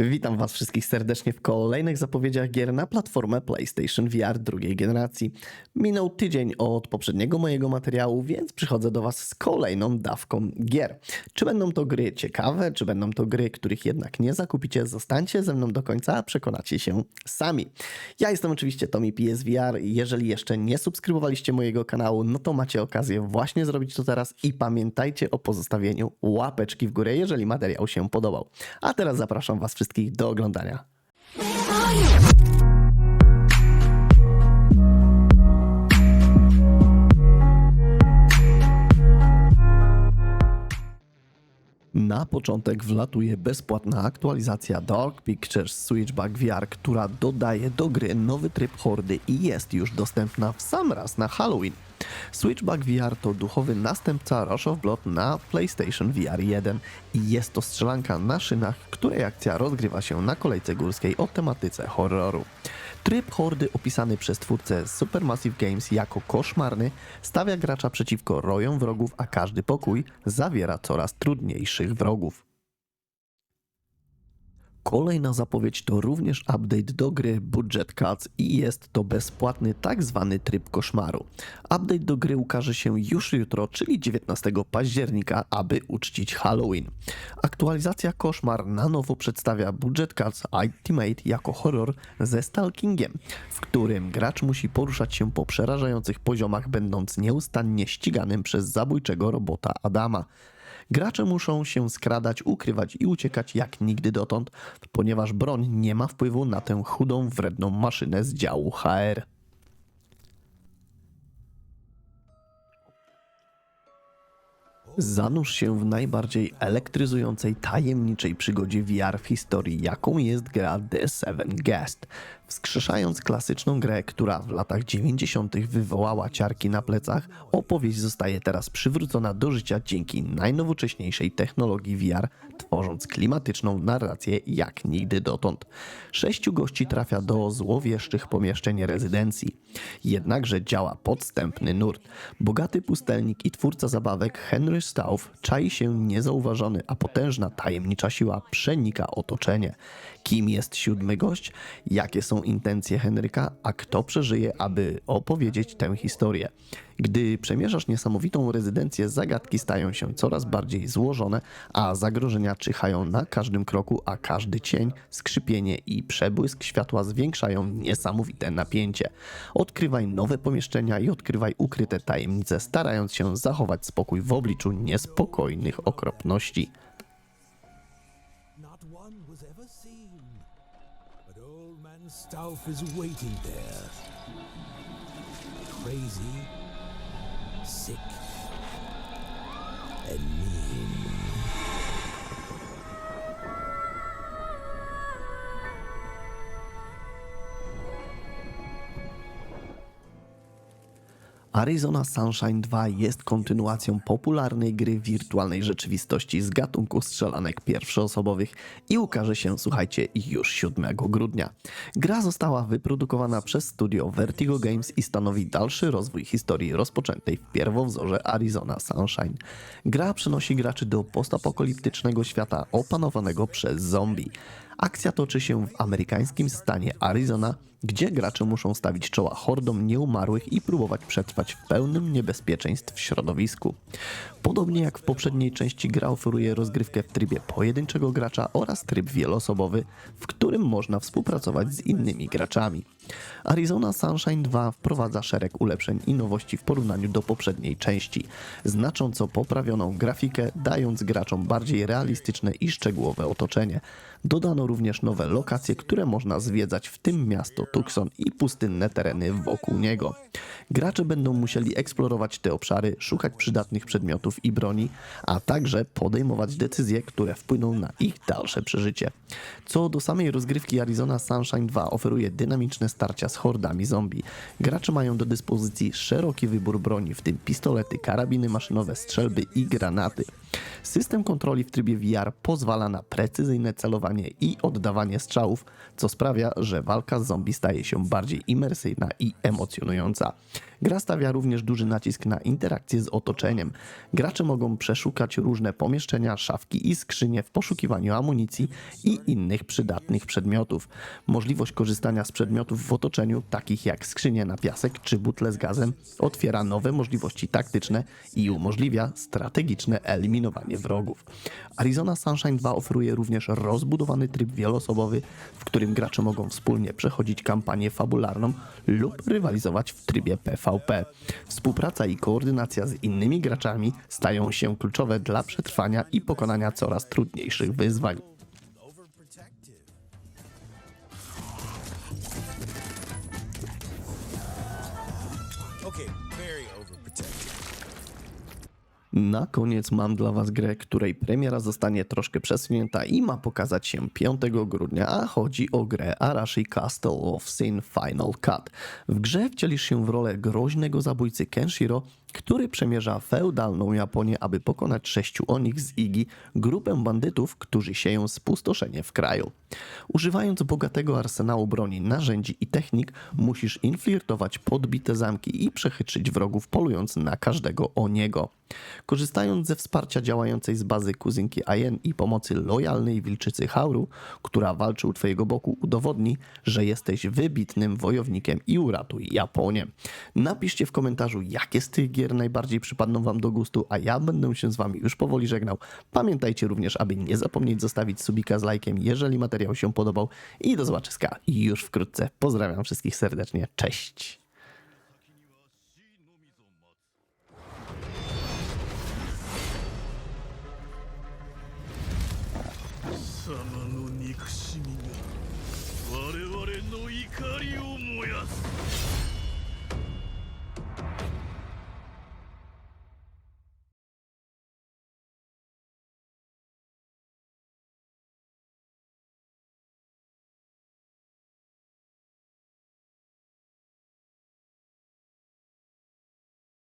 Witam Was wszystkich serdecznie w kolejnych zapowiedziach gier na platformę PlayStation VR drugiej generacji. Minął tydzień od poprzedniego mojego materiału, więc przychodzę do Was z kolejną dawką gier. Czy będą to gry ciekawe, czy będą to gry, których jednak nie zakupicie, zostańcie ze mną do końca, a przekonacie się sami. Ja jestem oczywiście Tommy PSVR jeżeli jeszcze nie subskrybowaliście mojego kanału, no to macie okazję właśnie zrobić to teraz i pamiętajcie o pozostawieniu łapeczki w górę, jeżeli materiał się podobał. A teraz zapraszam Was wszystkich do oglądania. Na początek wlatuje bezpłatna aktualizacja Dark Pictures Switchback VR, która dodaje do gry nowy tryb hordy i jest już dostępna w sam raz na Halloween. Switchback VR to duchowy następca Rush of Blood na PlayStation VR 1 i jest to strzelanka na szynach, której akcja rozgrywa się na kolejce górskiej o tematyce horroru. Tryb hordy opisany przez twórcę Supermassive Games jako koszmarny stawia gracza przeciwko rojom wrogów, a każdy pokój zawiera coraz trudniejszych wrogów. Kolejna zapowiedź to również update do gry Budget Cuts i jest to bezpłatny tak zwany tryb koszmaru. Update do gry ukaże się już jutro, czyli 19 października, aby uczcić Halloween. Aktualizacja koszmar na nowo przedstawia Budget Cuts Ultimate jako horror ze stalkingiem, w którym gracz musi poruszać się po przerażających poziomach, będąc nieustannie ściganym przez zabójczego robota Adama. Gracze muszą się skradać, ukrywać i uciekać jak nigdy dotąd, ponieważ broń nie ma wpływu na tę chudą, wredną maszynę z działu HR. Zanurz się w najbardziej elektryzującej, tajemniczej przygodzie VR w historii, jaką jest gra The Seven Guest. Wskrzeszając klasyczną grę, która w latach 90. wywołała ciarki na plecach, opowieść zostaje teraz przywrócona do życia dzięki najnowocześniejszej technologii VR, tworząc klimatyczną narrację jak nigdy dotąd. Sześciu gości trafia do złowieszczych pomieszczeń rezydencji. Jednakże działa podstępny nurt. Bogaty pustelnik i twórca zabawek Henry Stauff czai się niezauważony, a potężna tajemnicza siła przenika otoczenie. Kim jest siódmy gość? Jakie są intencje Henryka? A kto przeżyje, aby opowiedzieć tę historię? Gdy przemierzasz niesamowitą rezydencję, zagadki stają się coraz bardziej złożone, a zagrożenia czyhają na każdym kroku, a każdy cień, skrzypienie i przebłysk światła zwiększają niesamowite napięcie. Odkrywaj nowe pomieszczenia i odkrywaj ukryte tajemnice, starając się zachować spokój w obliczu niespokojnych okropności. Old is waiting there. Crazy, sick, and Arizona Sunshine 2 jest kontynuacją popularnej gry wirtualnej rzeczywistości z gatunku strzelanek pierwszoosobowych i ukaże się, słuchajcie, już 7 grudnia. Gra została wyprodukowana przez studio Vertigo Games i stanowi dalszy rozwój historii rozpoczętej w pierwowzorze Arizona Sunshine. Gra przenosi graczy do postapokaliptycznego świata opanowanego przez zombie. Akcja toczy się w amerykańskim stanie Arizona, gdzie gracze muszą stawić czoła hordom nieumarłych i próbować przetrwać w pełnym niebezpieczeństw środowisku. Podobnie jak w poprzedniej części gra oferuje rozgrywkę w trybie pojedynczego gracza oraz tryb wieloosobowy, w którym można współpracować z innymi graczami. Arizona Sunshine 2 wprowadza szereg ulepszeń i nowości w porównaniu do poprzedniej części, znacząco poprawioną grafikę, dając graczom bardziej realistyczne i szczegółowe otoczenie. Dodano również nowe lokacje, które można zwiedzać, w tym miasto Tucson i pustynne tereny wokół niego. Gracze będą musieli eksplorować te obszary, szukać przydatnych przedmiotów i broni, a także podejmować decyzje, które wpłyną na ich dalsze przeżycie. Co do samej rozgrywki Arizona Sunshine 2 oferuje dynamiczne starcia z hordami zombie. Gracze mają do dyspozycji szeroki wybór broni, w tym pistolety, karabiny maszynowe, strzelby i granaty. System kontroli w trybie VR pozwala na precyzyjne celowanie i oddawanie strzałów, co sprawia, że walka z zombie staje się bardziej imersyjna i emocjonująca. Gra stawia również duży nacisk na interakcję z otoczeniem. Gracze mogą przeszukać różne pomieszczenia, szafki i skrzynie w poszukiwaniu amunicji i innych przydatnych przedmiotów. Możliwość korzystania z przedmiotów w otoczeniu, takich jak skrzynie na piasek czy butle z gazem, otwiera nowe możliwości taktyczne i umożliwia strategiczne eliminowanie wrogów. Arizona Sunshine 2 oferuje również rozbudowany tryb wieloosobowy, w którym gracze mogą wspólnie przechodzić kampanię fabularną lub rywalizować w trybie PvP. Współpraca i koordynacja z innymi graczami stają się kluczowe dla przetrwania i pokonania coraz trudniejszych wyzwań. Okay, very overprotective. Na koniec mam dla Was grę, której premiera zostanie troszkę przesunięta i ma pokazać się 5 grudnia, a chodzi o grę Arashi Castle of Sin Final Cut. W grze wcielisz się w rolę groźnego zabójcy Kenshiro, który przemierza feudalną Japonię, aby pokonać sześciu onych z Igi, grupę bandytów, którzy sieją spustoszenie w kraju. Używając bogatego arsenału broni, narzędzi i technik, musisz infiltrować podbite zamki i przechytrzyć wrogów, polując na każdego o niego. Korzystając ze wsparcia działającej z bazy kuzynki Ayen i pomocy lojalnej wilczycy Hauru, która walczy u twojego boku, udowodni, że jesteś wybitnym wojownikiem i uratuj Japonię. Napiszcie w komentarzu, jakie z tych gier najbardziej przypadną wam do gustu, a ja będę się z wami już powoli żegnał. Pamiętajcie również, aby nie zapomnieć zostawić subika z lajkiem, jeżeli materiał się podobał i do zobaczyska już wkrótce. Pozdrawiam wszystkich serdecznie, cześć!